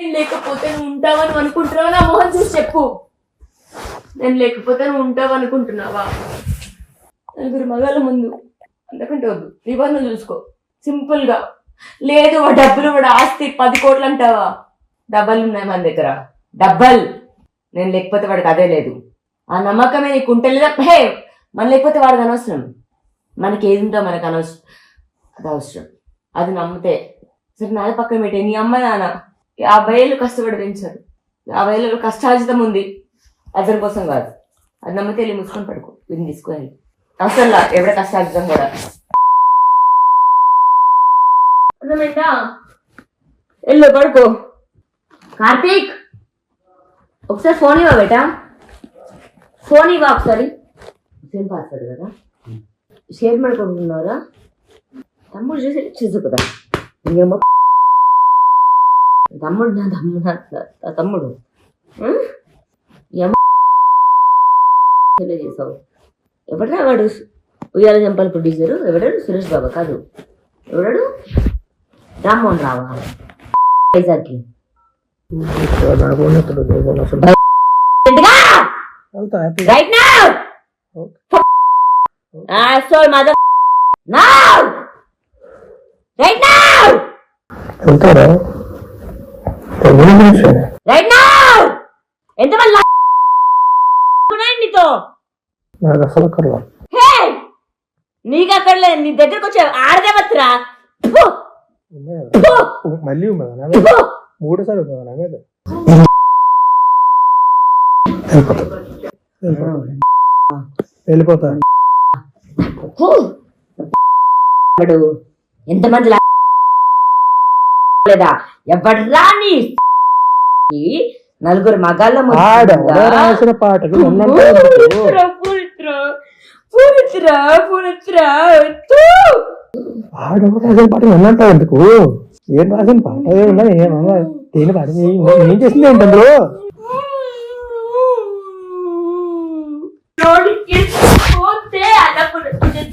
నేను లేకపోతే నువ్వు ఉంటావని అనుకుంటున్నావా? నా మోహన్ చూసి చెప్పు. నేను లేకపోతే నువ్వు ఉంటావు అనుకుంటున్నావా? నలుగురు మగాళ్ళ ముందు అందుకంటే వద్దు. నిబంధన చూసుకో. సింపుల్గా లేదు వాడు డబ్బులు వాడు ఆస్తి పది కోట్లు అంటావా? డబ్బలు ఉన్నాయి మన దగ్గర. డబ్బల్. నేను లేకపోతే వాడికి అదే లేదు. ఆ నమ్మకమే నీకు ఉంటే లేదా? హే! మన లేకపోతే వాడికి అనవసరం. మనకి ఏది ఉందో మనకు అనవసరం అది అవసరం. అది నమ్మితే. సరే నాది పక్కన పెట్టే. నీ అమ్మ నాన్న. యాభై ఏళ్ళు కష్టపడి పెంచారు యాభై ఏళ్ళు కష్టార్జితం ఉంది అతని కోసం కాదు అది నమ్మితే వెళ్ళి ముసుకొని పడుకో వీడిని తీసుకొని అసలు ఎవడ కష్టార్జితం కూడా అర్థమైందా వెళ్ళు పడుకో కార్తీక్ ఒకసారి ఫోన్ ఇవ్వ బేటా ఫోన్ ఇవ్వ ఒకసారి సేమ్ పాస్వర్డ్ కదా షేర్ ಮಾಡ್ಕೊಂಡ್ರಾ తమ్ముడు చూసి చూసు కదా ఇంకేమో తమ్ముడు? నా తమ్ముడు. నా తమ్ముడు చేసావు ఎవడరా వాడు? ఉయ్యాల జంపాల ప్రొడ్యూసరు ఎవడాడు? సురేష్ బాబా కాదు. ఎవడాడు? రామ్మోహన్ రావా? వైజాగ్కి. హ్యాపీ రైట్ మదర్ వెళ్తారా? రైట్ నౌ ఉన్నాయి నీతో? నాకు అసలు అక్కర్లా హే నీకు అక్కడ లేదు నీ దగ్గరకు వచ్చే ఆడదేవత్రా. మళ్ళీ ఉన్నదా నా మీద మూడు సార్లు ఉన్నదా. నా మీద వెళ్ళిపోతా. ఎంతమంది లేదా? నీ ఈ నలుగురు మగాళ్ళ రాసిన రాసిన పాట ఎందుకు? ఏం రాసిన పాట? ఏమన్నా దేని పాట. ఏం- చేసింది ఏంటి అందులో?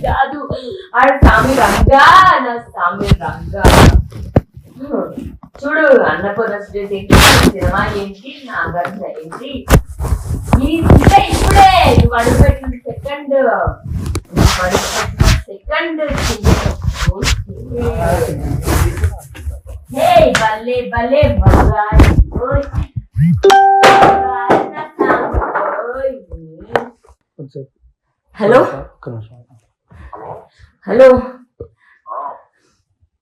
కాదు. రంగా నా సామి రంగా. చూడు. అన్నపూర్ణ సినిమా ఏంటి? నా గంట ఏంటి? ఈ ఇంకా ఇప్పుడే నువ్వు అడుగుపెట్టిన సెకండ్ సెకండ్ హే భలే భలే మగాయి సాంబోయ్. కొంచెం హలో హలో?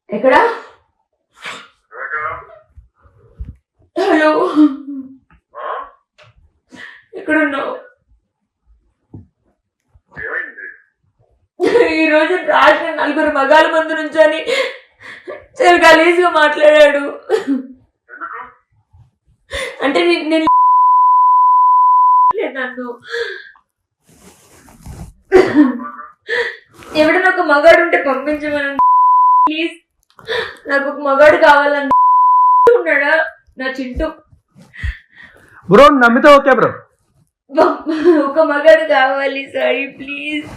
ఎక్కడ? హలో ఎక్కడున్నావు? ఈరోజు రాసిన నలుగురు మగాల ముందు నుంచొని చాలా గలీజ్గా మాట్లాడాడు. అంటే నేను నన్ను. ఎవడన్నా ఒక మగాడు ఉంటే పంపించమని ప్లీజ్. నాకు ఒక మగాడు కావాలని ఉన్నాడా? నా చింటూ. బ్రో నమ్మితే ఓకే బ్రో. ఒక మగాడు కావాలి సాయి ప్లీజ్.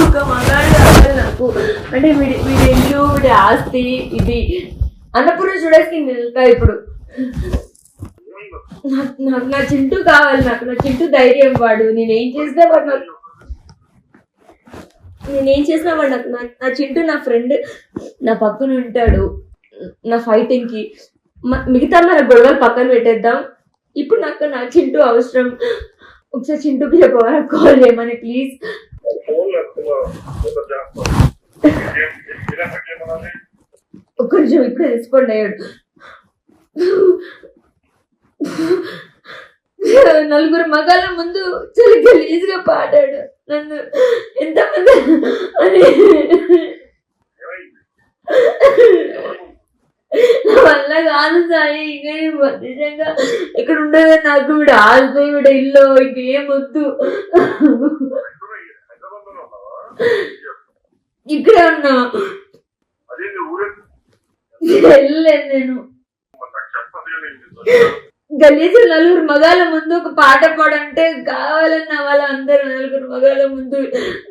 ఒక మగాడు కావాలి నాకు. అంటే వీడి వీడి ఇల్లు వీడి ఆస్తి ఇది. అన్నపూర్ణ చూడేసి నేను వెళ్తా ఇప్పుడు. నాకు నా చింటూ కావాలి నాకు నా చింటూ ధైర్యం వాడు. నేనేం చేసినా వాడు నాకు నేనేం చేసినా వాడు నాకు నా చింటూ నా ఫ్రెండ్ నా పక్కన ఉంటాడు. నా ఫైటింగ్కి. మిగతా మన గొడవలు పక్కన పెట్టేద్దాం. ఇప్పుడు నాకు నా చింటూ అవసరం. ఒకసారి చింటూకి చెప్పవా కాల్ చేయమని ప్లీజ్ ఒక్క నిమిషం ఇప్పుడే రెస్పాండ్ అయ్యాడు. నలుగురు మగాళ్ళ ముందు చాలా గలీజ్గా పాడాడు. నన్ను ఎంతమంది అని. వల్ల కాదు సాయి. ఇంకా నిజంగా ఇక్కడ ఉండదు నాకు వీడు ఆల్తో వీడు ఇల్లు ఇంకేం వద్దు. ఇక్కడే ఉన్నా. వెళ్ళలేదు నేను. గలీజు నలుగురు మగాల ముందు ఒక పాట పాడంటే కావాలన్న వాళ్ళ అందరు నలుగురు మగాల ముందు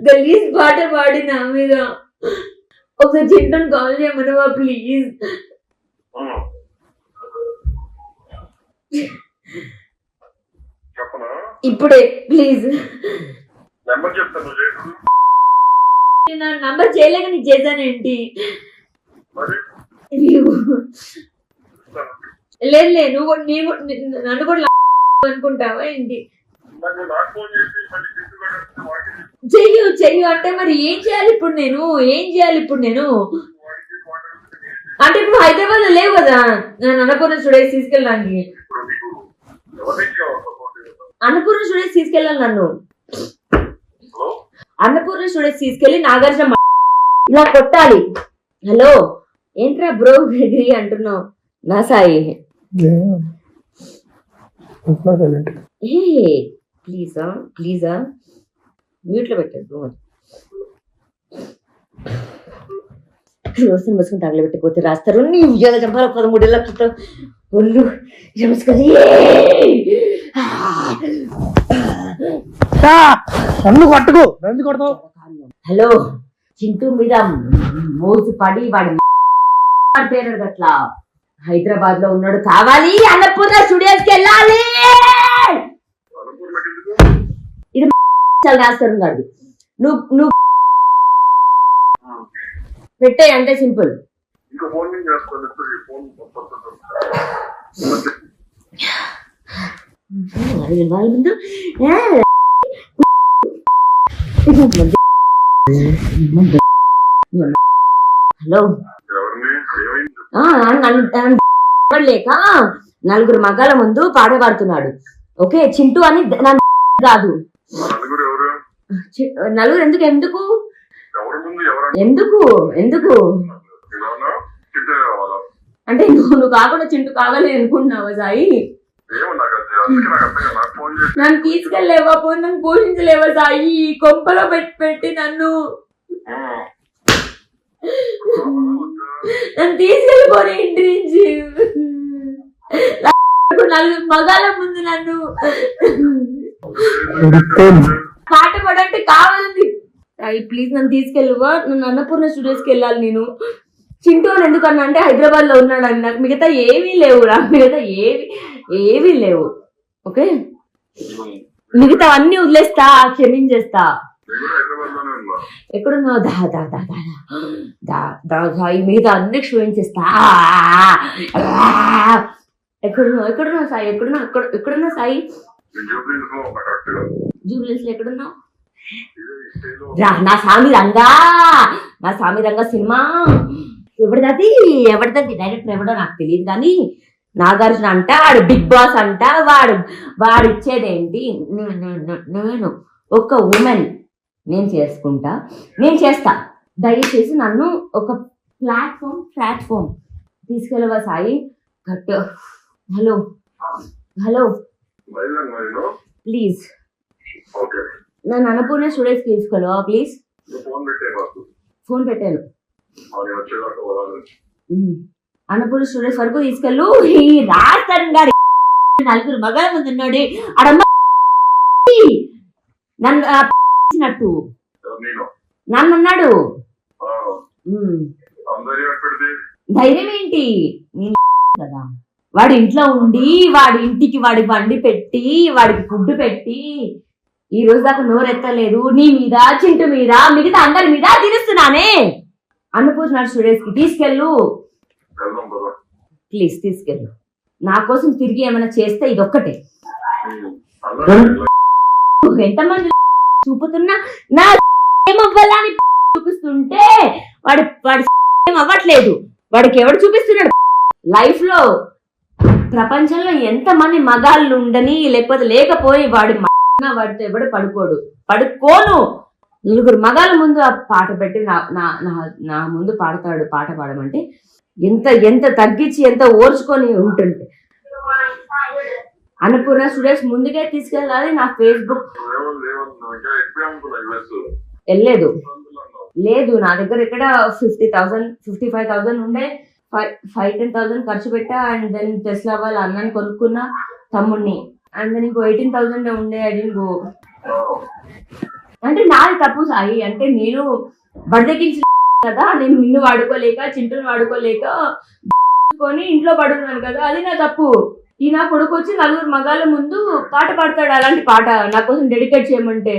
గలీజ్ పాట పాడిన మీద. ఒక చింటను కాల్ చేయమనవా ప్లీజ్? ఇప్పుడే ప్లీజ్. నెంబర్ చెప్తాను నంబర్ చేయలేక నీకు చేశానేంటి. లేదు లేదు నువ్వు నీవు నన్ను కూడా అనుకుంటావా ఏంటి? చెయ్యు చెయ్యు. అంటే మరి ఏం చేయాలి ఇప్పుడు నేను? ఏం చేయాలి ఇప్పుడు నేను? అంటే ఇప్పుడు హైదరాబాద్లో లేవు కదా. నేను అన్నపూర్ణ స్టూడియోస్ తీసుకెళ్ళడానికి. అన్నపూర్ణ స్టూడియోస్ తీసుకెళ్ళాలి నన్ను. హలో? అన్నపూర్ణ స్టూడియోస్ తీసుకెళ్ళి నాగార్జున ఇలా కొట్టాలి. హలో? ఏంట్రా బ్రో డిగ్రీ అంటున్నావు? నా సాయి. ఏ? ప్లీజా ప్లీజా? మ్యూట్లో పెట్టద్దు రోజులు మూసుకుని తగలబెట్టిపోతే రాస్తారు. నీ ఉద్యోగ చంపాల పదమూడేళ్ళ క్రితం ఒళ్ళు నమస్కారం నన్ను కొట్టకు. నన్ను కొడతావు. హలో చింటూ మీద మోసి పడి వాడి పేరు అట్లా హైదరాబాద్లో ఉన్నాడు కావాలి అన్నపూర్ణ స్టూడియోస్కి వెళ్ళాలి చాలా రాస్తారు నువ్వు నువ్వు పెట్టే అంటే సింపుల్ ఇంకా ఫోన్ నుంచి చేస్తాను ఇప్పుడు ఈ ఫోన్ పంపిస్తాను వాళ్ళ ముందు హలో. లేక నలుగురు మగాల ముందు పాట పాడుతున్నాడు ఓకే చింటూ అని నన్ను కాదు. నలుగురు ఎవరు? చి- నలుగురు ఎందుకు? ఎందుకు? ఎందుకు? ఎందుకు? కావాలా? అంటే నువ్వు నువ్వు కాకుండా చింటూ కావాలి అనుకుంటున్నావా సాయి? నన్ను తీసుకెళ్ళలేవా? పో నన్ను పోషించలేవా సాయి? కొంపలో పెట్టి పెట్టి నన్ను. నన్ను తీసుకెళ్ళిపోయి ఇంటి నుంచి. నలుగురు మగాల ముందు నన్ను. పాట పడంటే కావాలండి సాయి ప్లీజ్ నన్ను తీసుకెళ్ళువా? నన్ను అన్నపూర్ణ స్టూడియోస్కి వెళ్ళాలి నేను. చింటూ అని ఎందుకన్నా అంటే హైదరాబాద్లో ఉన్నాడు అని నాకు మిగతా ఏమీ లేవు రా. మిగతా ఏవి ఏవీ లేవు. ఓకే? మిగతా అన్ని వదిలేస్తా క్షమించేస్తా. ఎక్కడున్నావు? దా దా దా దా దా. దా దా ఈ మిగతా అన్ని క్షమించేస్తా. ఎక్కడున్నావు? ఎక్కడున్నావు సాయి? ఎక్కడున్నావు? ఎక్కడ ఎక్కడున్నావు సాయి? జూబ్లీస్లో ఎక్కడున్నావు? నా సామి రంగా. నా సామి రంగా సినిమా. ఎవరిదది? ఎవరిదది? డైరెక్టర్ ఎవడో నాకు తెలియదు కానీ నాగార్జున అంట వాడు బిగ్ బాస్ అంట వాడు వాడు ఇచ్చేదేంటి? నేను ఒక ఉమెన్ నేను చేసుకుంటా. నేను చేస్తా. దయచేసి నన్ను ఒక platform platform తీసుకెళ్ళవా Sai? Cut hello. Hello. Please okay. నన్ను అన్నపూర్ణ స్టూడియోస్కి తీసుకెళ్ళవా ప్లీజ్ ఫోన్ పెట్టాను. అన్నపూర్ణ స్టూడియోస్ వరకు తీసుకెళ్ళు. ఈ రాజస్థాన్ గారి నలుగురు మగల ముందు ఉన్నాడు. అడమ్మ నన్ను నన్ను అన్నాడు. ధైర్యం ఏంటి? కదా. వాడి ఇంట్లో ఉండి వాడి ఇంటికి వాడి బండి పెట్టి వాడికి ఫుడ్ పెట్టి ఈ రోజు దాకా నోరెత్తలేదు. నీ మీద చింటు మీద మిగతా అందరి మీద తిరుస్తున్నానే. అన్నపూర్ణ స్టూడియోస్కి తీసుకెళ్ళు ప్లీజ్ తీసుకెళ్ళు. నా కోసం తిరిగి ఏమైనా చేస్తే ఇది ఒక్కటే ఎంతమంది చూపుతున్నా? నా ఏమవ్వాలని చూపిస్తుంటే వాడి వాడి ఏం అవ్వట్లేదు. వాడికి ఎవడు చూపిస్తున్నాడు? లైఫ్లో ప్రపంచంలో ఎంతమంది మగాళ్ళు ఉండని లేకపోతే లేకపోయి వాడి వాడితో ఎవడు పడుకోడు. పడుకోను. నలుగురు మగాల ముందు ఆ పాట పెట్టి నా నా నా- నా ముందు పాడతాడు పాట పాడమంటే ఎంత ఎంత తగ్గించి ఎంత ఓర్చుకొని ఉంటుంది అన్నపూర్ణ స్టూడెంట్స్ ముందుకే తీసుకెళ్ళాలి నా ఫేస్బుక్. వెళ్ళలేదు. లేదు నా దగ్గర ఇక్కడ fifty thousand fifty five thousand ఉండే. ఫైవ్ ఫైవ్ టెన్ థౌసండ్ ఖర్చు పెట్టా. అండ్ దెన్ టెస్లా వాళ్ళ అన్నని కొనుక్కున్నా తమ్ముడిని అండ్ దెన్ ఇంకో ఎయిటీన్ థౌసండ్ ఉండే ఐ గో. అంటే నాది తప్పు సాయి. అంటే నేను బడిదెక్కించిన కదా నేను నిన్ను వాడుకోలేక చింటూని వాడుకోలేక కొని ఇంట్లో పడున్నాను కదా అది నా తప్పు. ఈ నా కొడుకు వచ్చి నలుగురు మగాళ్ళ ముందు పాట పాడతాడు అలాంటి పాట నా కోసం డెడికేట్ చేయమంటే.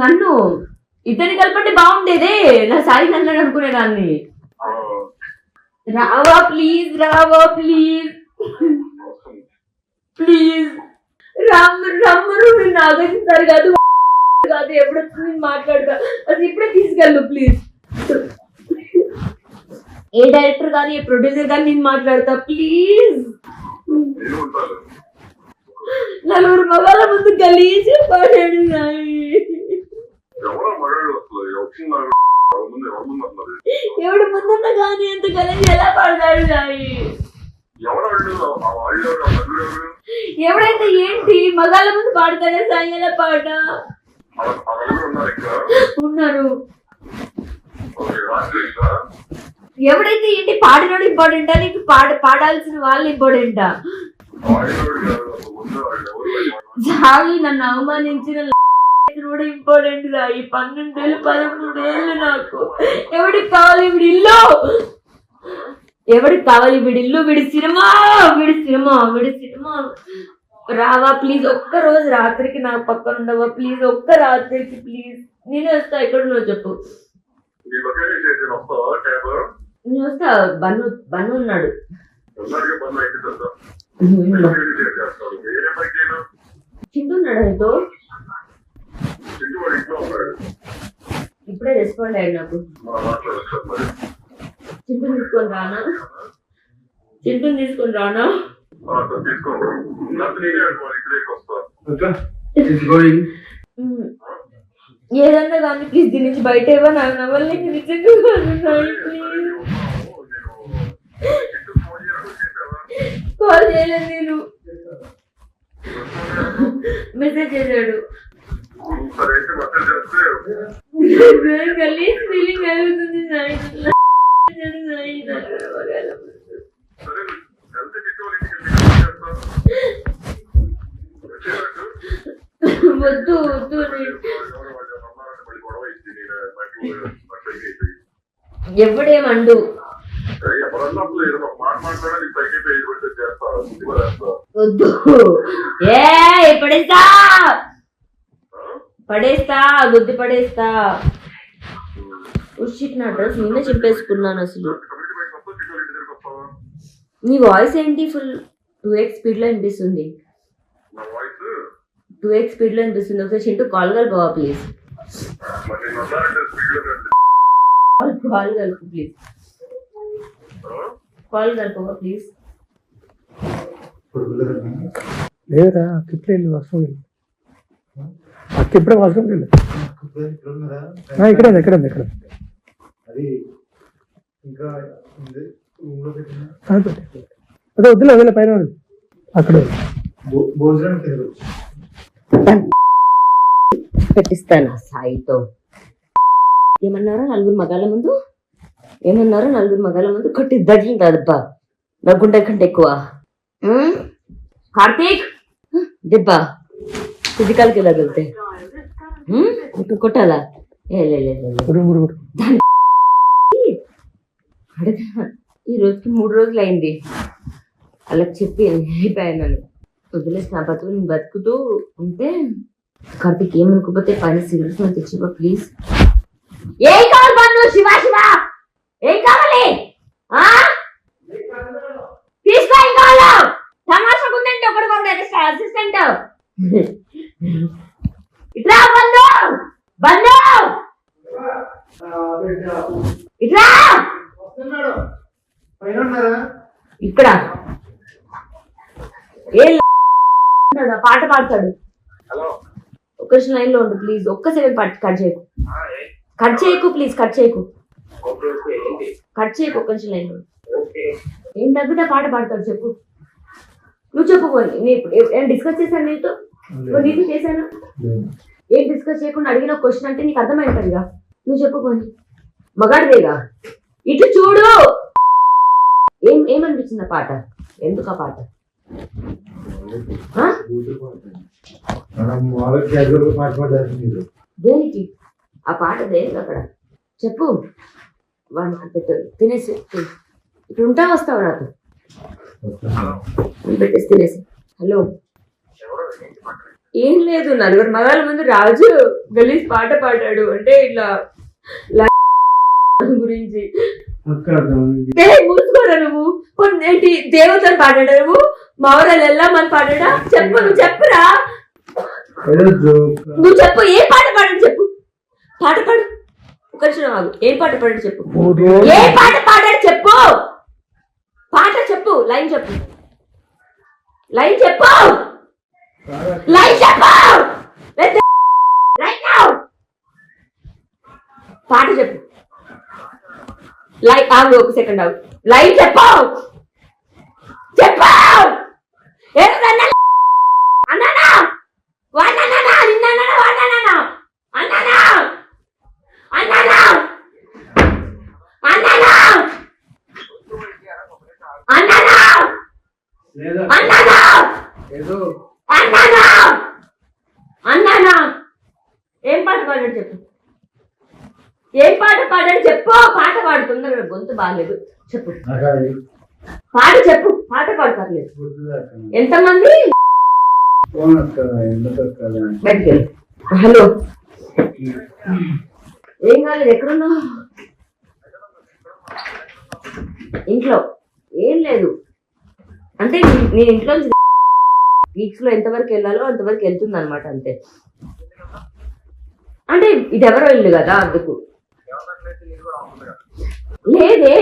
నన్ను ఇతని కలపంటే బాగుండేదే. నా సాయి నన్ను అనుకునేదాన్ని. రావా ప్లీజ్ రావా ప్లీజ్ ప్లీజ్ రాము రమ్మరు నేను ఆగేస్తారు కాదు కాదు ఎప్పుడు నేను మాట్లాడతా. అది ఇప్పుడే తీసుకెళ్ళు ప్లీజ్ ఏ డైరెక్టర్ కానీ ఏ ప్రొడ్యూసర్ కానీ నేను మాట్లాడతా ప్లీజ్ నలుగురు మగాల ముందు గలీజ్ పాడాడు ఎవడు ముందున్న కానీ అంత గలీజ్ ఎలా పాడతాడు ఎవడైతే ఏంటి? మగాళ్ళ ముందు పాడతాడే? సాయి ఎలా పాట ఉన్నారు ఎవడైతే ఏంటి? పాడినోడు ఇంపార్టెంటా నీకు పాడ పాడాల్సిన వాళ్ళు ఇంపార్టెంటా సాయి నన్ను అవమానించిన కూడా ఇంపార్టెంట్గా ఈ పన్నెండేళ్ళు పదమూడేళ్ళు నాకు. ఎవడికి కావాలి వీడి ఇల్లు? ఎవడికి కావాలి వీడి ఇల్లు? వీడి సినిమా వీడి సినిమా వీడి సినిమా. రావా ప్లీజ్. ఒక్క రోజు రాత్రికి నా పక్కన ఉండవా? ప్లీజ్ ఒక్క రాత్రికి ప్లీజ్. నేను వస్తా ఎక్కడ నువ్వు చెప్పు. నేను వస్తా బన్ను బన్ను ఉన్నాడు. బంద్ అయితే ఇప్పుడే రెస్పాండ్ అయ్యాడు నాకు. చింటు తీసుకొని రానా? చింటుని తీసుకొని రానా. ఏదన్నా కానీ ప్లీజ్ దీని నుంచి బయట ఇవ్వ నాకు నవ్వలేక నిజంగా కాదు ప్లీజ్ కాల్ చేయలేదు నేను. మెసేజ్ చేశాడు. గలీజ్ ఫీలింగ్ కలుగుతుంది వద్దు వద్దు ఎవడేమండు? వద్దు. ఏ ఇప్పుడే పడేస్తా గుద్ది పడేస్తా. ఉషిట్ నా డ్రెస్ నిన్నే చింపేసుకున్నాను అసలు. నీ వాయిస్ ఏంటి ఫుల్ టూ ఎక్స్ స్పీడ్లో అనిపిస్తుంది వినిపిస్తుంది. టూ ఎక్స్ స్పీడ్లో అనిపిస్తుంది వినిపిస్తుంది. ఒకసారి చింటూ కాల్ కలపవా ప్లీజ్? కాల్ కాల్ కలుపు ప్లీజ్. కాల్ కలపవా ప్లీజ్? లేదురా అక్క వస్తుంది అక్క ఇప్పుడే వస్తాం వెళ్ళు. ఆ, ఇక్కడ ఉంది ఇక్కడ ఉంది ఇక్కడ. అది వద్దులే వదిలే పైన. అక్కడ పెట్టిస్తాను సాయితో. ఏమన్నారో నలుగురు మగాళ్ళ ముందు? ఏమన్నారో నలుగురు మగాళ్ళ ముందు? కొట్టి దడ్లింటాదబ్బా నా గుండె కంటే ఎక్కువ? కార్తీక్? దిబ్బా. ఫిజికల్కి తగిలితే ఉమ్? కొట్టాలా ఈ రోజుకి మూడు రోజులు అయింది అలా చెప్పి వెళ్ళిపోయాను వదిలేసి నా బతుకు నేను బతుకుతూ ఉంటే కార్తీక్ ఏమనుకోపోతే పైన సిగరెట్స్ నాకు తెచ్చిపో ప్లీజ్ ఏం కావాలి పన్ను శివ శివ ఏం కావాలి? తీసుకో ఏం కావాలో తమాషా ఉందంటే ఒకటి అసిస్టెంట్ ఇట్లా బంధు! బంధు! ఇట్లా ఇక్కడ. ఏ పాట పాడతాడు. హలో. ఒక్క లైన్లో ఉండు ప్లీజ్ ఒక్క సెకండ్ పట్ కట్ చేయకు. కట్ చేయకు ప్లీజ్ కట్ చేయకు. కట్ చేయకు ఒక్క లైన్లో ఏం తగ్గితే? పాట పాడతాడు చెప్పు. నువ్వు చెప్పు పోనీ. నేను ఇప్పుడు ఏం డిస్కస్ చేశాను నీతో? నీతో చేశాను? ఏం డిస్కస్ చేయకుండా అడిగిన క్వశ్చన్ అంటే నీకు అర్థమైంటుందిగా నువ్వు చెప్పు పోనీ. మగాడిదేగా ఇటు చూడు. ఏం ఏమనిపించింది ఆ పాట? ఎందుకు ఆ పాట? దేనికి? ఆ పాట దేనికి అక్కడ? చెప్పు. పెట్టు తినేసి తిను. ఇప్పుడు ఉంటా వస్తావు నాతో పెట్టేసి తినేసి. హలో. ఏం లేదు నలుగురు మగాళ్ళ ముందు రాజు గలీజ్ పాట పాడాడు. అంటే ఇట్లా గురించి. మూసుకోరా నువ్వు? కొన్ని ఏంటి దేవతలు పాడాడా నువ్వు? మావరాలు వెళ్ళామని పాడాడా? చెప్పు నువ్వు చెప్పురా. నువ్వు చెప్పు ఏ పాట పాడాడు చెప్పు. పాట పాడు. ఒక ఆగు. ఏం పాట పాడాడు చెప్పు. ఏ పాట పాడాడు చెప్పు. పాట చెప్పు లైన్ చెప్పు. లైన్ చెప్పు. లైట్ చెప్పు రైట్ నౌ పాట చెప్పు. లైట్ ఆగు ఒక సెకండ్ ఆగు. లైట్ చెప్పు చెప్పు ఏమన్నా అన్నానా వాడినానా నిన్నానా వాడినానా అన్నానా అన్నానా అన్నానా అన్నానా లేదా అన్నానా ఏదో అన్నానా అన్నానా ఏం పాట పాడాడు చెప్పు ఏం పాట పాడాడు చెప్పు పాట పాడు బాగాలేదు చెప్పు. పాట చెప్పు. పాట పాడు పర్లేదు గుర్తుదాకా ఎంతమంది? బయటికి. హలో. ఏం కాలేదు ఎక్కడున్నావు? ఇంట్లో. ఏం లేదు. అంటే నేను ఇంట్లో వీక్స్లో ఎంతవరకు వెళ్ళాలో అంతవరకు వెళ్తుంది అనమాట అంతే. అంటే ఇది ఎవరో ఇల్లు కదా అందుకు. లేదే.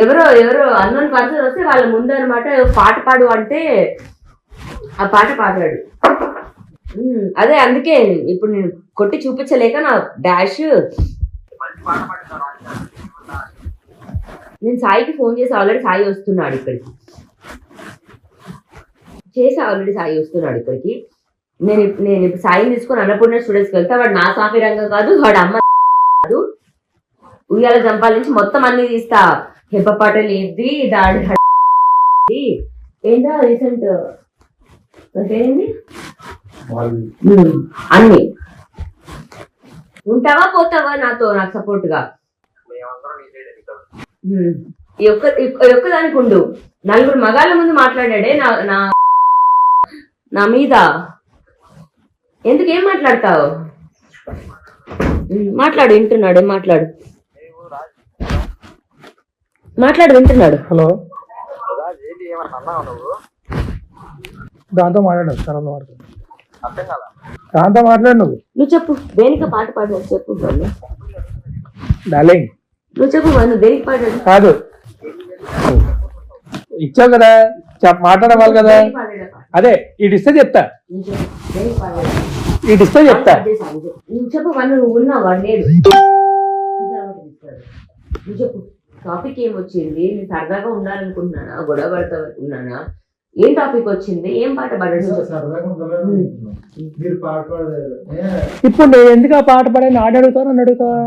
ఎవరో ఎవరో అన్నోన్ పర్సన్ వస్తే వాళ్ళ ముందు అనమాట పాట పాడు అంటే ఆ పాట పాడాడు అదే అందుకే ఇప్పుడు నేను కొట్టి చూపించలేక నా డాష్ నేను సాయికి ఫోన్ చేసి ఆల్రెడీ సాయి వస్తున్నాడు ఇక్కడికి. చేసి ఆల్రెడీ సాయి వస్తున్నాడు ఇక్కడికి. నేను నేను ఇప్పుడు సాయిని తీసుకొని అన్నపూర్ణ స్టూడెంట్స్కి వెళ్తా వాడు నా స్వామి రంగం కాదు వాడు అమ్మ కాదు. ఉయ్యాల నుంచి మొత్తం అన్ని తీస్తా. హెబ్బపాటలు ఇది దాడి. ఏంటా రీసెంట్? అన్ని. ఉంటావా పోతావా నాతో నాకు సపోర్ట్గా ఉమ్, ఈ ఒక్క ఈ ఒక్క దానికి ఉండు. నలుగురు మగాళ్ళ ముందు మాట్లాడాడే నా నా నా మీద. ఎందుకు ఏం మాట్లాడతావు మాట్లాడు వింటున్నాడు ఏం మాట్లాడు? మాట్లాడు వింటున్నాడు. హలో. దాంతో మాట్లాడు తనతో మాట్లాడు. దాంతో మాట్లాడు నువ్వు. నువ్వు చెప్పు దేనికి పాట పాడాడు చెప్పు. డార్లింగ్. నువ్వు చెప్పు నువ్వు దేనికి పాడాడు కాదు. ఇచ్చావు కదా మాట్లాడవాలి కదా? అదే ఇటు ఇస్తే చెప్తా. ఇటు ఇస్తే చెప్తా. నువ్వు చెప్పు. వాళ్ళు నువ్వు ఉన్నావు లేడు? నువ్వు చెప్పు. టాపిక్ ఏం వచ్చింది? నేను సరదాగా ఉండాలనుకుంటున్నానా? గొడవ పడతా అనుకున్నానా ఏం టాపిక్ వచ్చింది? ఏం పాట పాడాడు ఇప్పుడు నేను ఎందుకు ఆ పాట పాడాను? ఆడ అడుగుతాను నన్ను అడుగుతావా?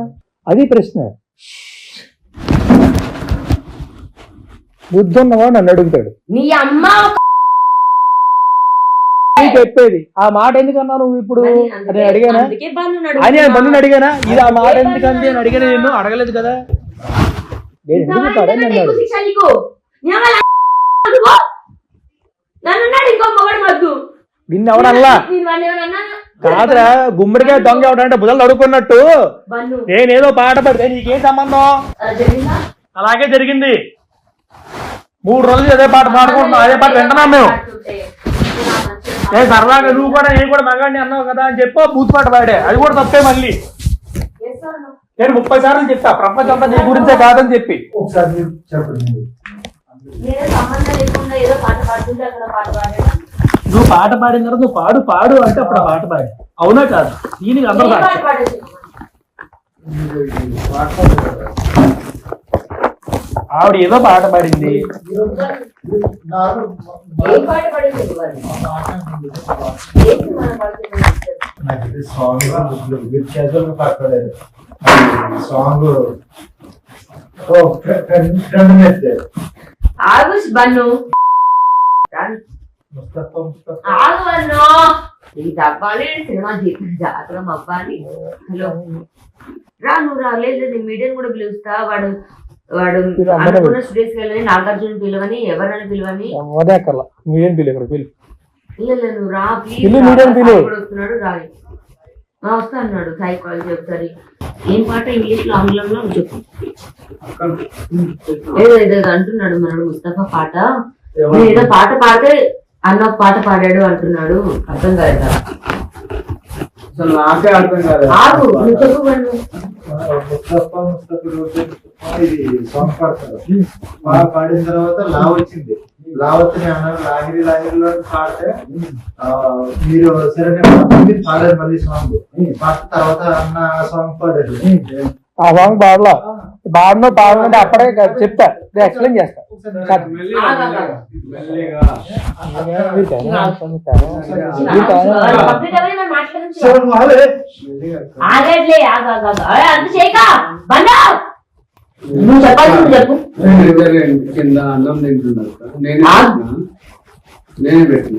అది ప్రశ్న. బుద్ధి ఉన్నవా నన్ను అడుగుతాడు. నీ అమ్మ చెప్పేది. ఆ మాట ఎందుకన్నా నువ్వు ఇప్పుడు? అని అడిగానా? అందుకే బన్ను అని నేను బంధుని నడుపుతున్నా. అడిగానా? ఇది ఆ మాట ఎందుకంది అని బన్ను అడిగాను నేను అడగలేదు కదా. నేను ఎందుకు పడని అన్నాడు? నన్ను అన్నాడు ఇంకో మొగడు మద్దు. నిన్ను ఎవడల్లా? కాదురా గుమ్మడికాయ దొంగ ఎవడంటే బుధలు అడుగుకున్నట్టు బన్ను. నేనేదో పాట పడితే నీకేం సంబంధం? అలాగే జరిగింది. మూడు రోజులు అదే పాట పాడుకుంటున్నాం అదే పాట వింటున్నాం మేము. ఏ సరదాగా నువ్వు కూడా నేను కూడా మగాడిని అన్నావు కదా అని చెప్పి బూత్ పాట పాడే. అది కూడా తప్పే మళ్ళీ. నేను ముప్పై సార్లు చెప్తా ప్రపంచం అంతా నీ గురించే కాదని చెప్పి ఒకసారి మీరు చెప్పండి మీరు. నేనే సంబంధం లేకుండా ఏదో పాట పాడుతుంటే అక్కడ పాట పాడాడు నువ్వు పాట పాడిన తర్వాత నువ్వు పాడు పాడు అంటే అప్పుడు ఆ పాట పాడు అవునా కాదు దీనికి అందరూ ఏ. పాట మీరు. ఆవిడ ఏదో పాట పాడింది మీరు నాకు ఏ పాట పాడింది వాళ్ళు? ఏంటి మన పాడుతుంది? నాకు ఇది సాంగ్ గుర్తులేదు. మీరు చేతులు పక్కలేదు సాంగ్. ఆగు బన్ను. రాను. ముస్తఫా ముస్తఫా. ఆగు బన్ను. ఇది అవ్వాలి సినిమా జీతం జాతరం అవ్వాలి. హలో. రా నువ్వు రా లేదు మీడియం కూడా పిలుస్తా. వాడు వాడు అనుకున్న స్టూడియోస్ వెళ్ళని నాగార్జున పిలవని ఎవరైనా పిలవని. పిల్లి లేదు లేదు, నువ్వు రా ప్లీజ్ పిలు, మీడియం పిలు. వస్తున్నాడు రాయి. వస్తా అన్నాడు సాయి కాల్ ఒకసారి. ఏం పాట ఇంగ్లీష్లో ఆంగ్లంలో చెప్పు. ఏదో ఏదో అంటున్నాడు మనడు ముస్తఫా పాట. ఏదో పాట పాడితే అన్న పాట పాడాడు అంటున్నాడు. అర్థం కాదు ఆగు నువ్వు చెప్పు పాడిన తర్వాత లా వచ్చింది. లా వచ్చి నేను అన్నాను లాగిరి లాగిరిలో పాడితే మీరు సరే నేను పాడతాను, మీరు పాడారు మళ్ళీ సాంగ్ పాడిన తర్వాత అన్న సాంగ్ పాడారు. ఆ సాంగ్ పాడలా? పాడను పాడనంటే అప్పుడే చెప్తా. ఎక్స్ప్లెయిన్ చేస్తా. ఆగట్లే ఆగు, ఆగు, ఆగు. అరే, అంత చేయక. బండా! నువ్వు చెప్పాల్సింది చెప్పు. కింద అన్నం తింటున్నారు నేనే పెట్టిన.